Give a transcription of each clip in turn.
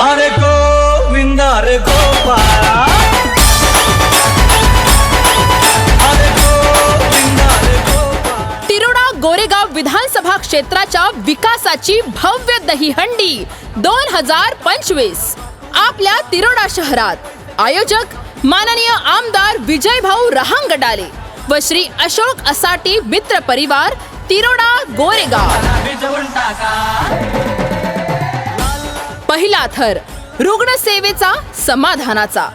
अरे गोविंद अरे गोपाळा। तिरोडा गोरेगाव विधानसभा क्षेत्राच्या विकासाची भव्य दहीहंडी दोन हजार पंचवीस. आपल्या तिरोडा शहरात आयोजक माननीय आमदार विजयभाऊ रहांगडाले व श्री अशोक असाटी मित्र परिवार तिरोडा गोरेगाव. पहिला थर रुग्णसेवेचा समाधानाचा.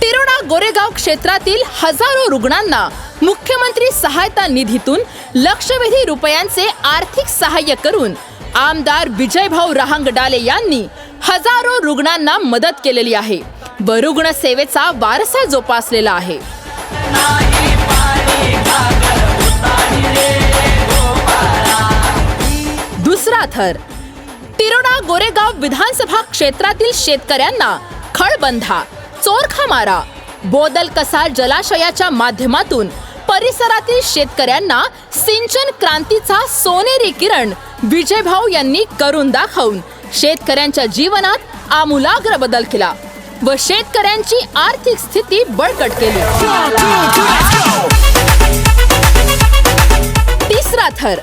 तिरोडा गोरेगाव क्षेत्रातील हजारो रुग्णांना मुख्यमंत्री सहायता निधीतून लक्षवेधी रुपयांचे आर्थिक सहाय्य करून आमदार विजयभाऊ रहांगडाले यांनी हजारो रुग्णांना मदत केलेली आहे. व रुग्णसेवेचा वारसा जोपासलेला आहे. दुसरा थर गोरेगाव विधानसभा क्षेत्रातील शेतकऱ्यांना खळबंधा चोरखा मारा बोदल कसार जलाशयाच्या माध्यमातून परिसरातील शेतकऱ्यांना सिंचन क्रांतीचा सोनेरी किरण विजयभाऊ यांनी करून दाखवून शेतकऱ्यांच्या जीवनात आमूलाग्र बदल केला व शेतकऱ्यांची आर्थिक स्थिती बळकट केली. तिसरा थर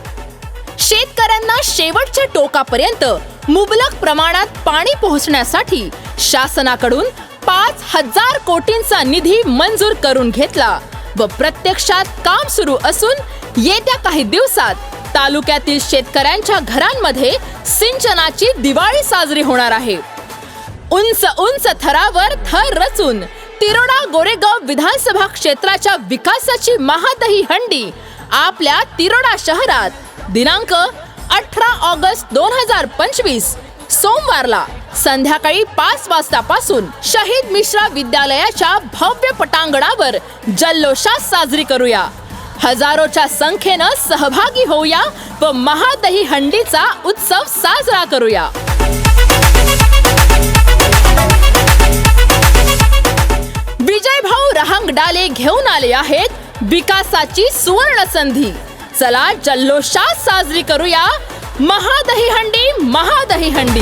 शेतकऱ्यांना शेवटच्या टोकापर्यंत मुबलक प्रमाणात पाणी पोहोचण्यासाठी शासनाकडून पाच हजार कोटींचा निधी मंजूर करून घेतला व प्रत्यक्षात काम सुरू असून येत्या काही दिवसात तालुक्यातील शेतकऱ्यांच्या घरांमध्ये सिंचनाची दिवाळी साजरी होणार आहे. उंच उंच थरावर थर रचून तिरोडा गोरेगाव विधानसभा क्षेत्राच्या विकासाची महादही हंडी आपल्या तिरोडा शहरात दिनांक अठरा ऑगस्ट दोन हजार पंचवीस. सोमवारला संध्याकाळी पाच वाजतापासून शहीद मिश्रा विद्यालयाच्या भव्य पटांगणावर जल्लोषात साजरी करूया. हजारोच्या संख्येनं सहभागी होऊया व महादही हंडीचा उत्सव साजरा करूया. विजयभाऊ रहांगडाले घेऊन आले आहेत विकासाची सुवर्ण संधी चला जल्लोषात साजरी करूया महादही हंडी महादही हंडी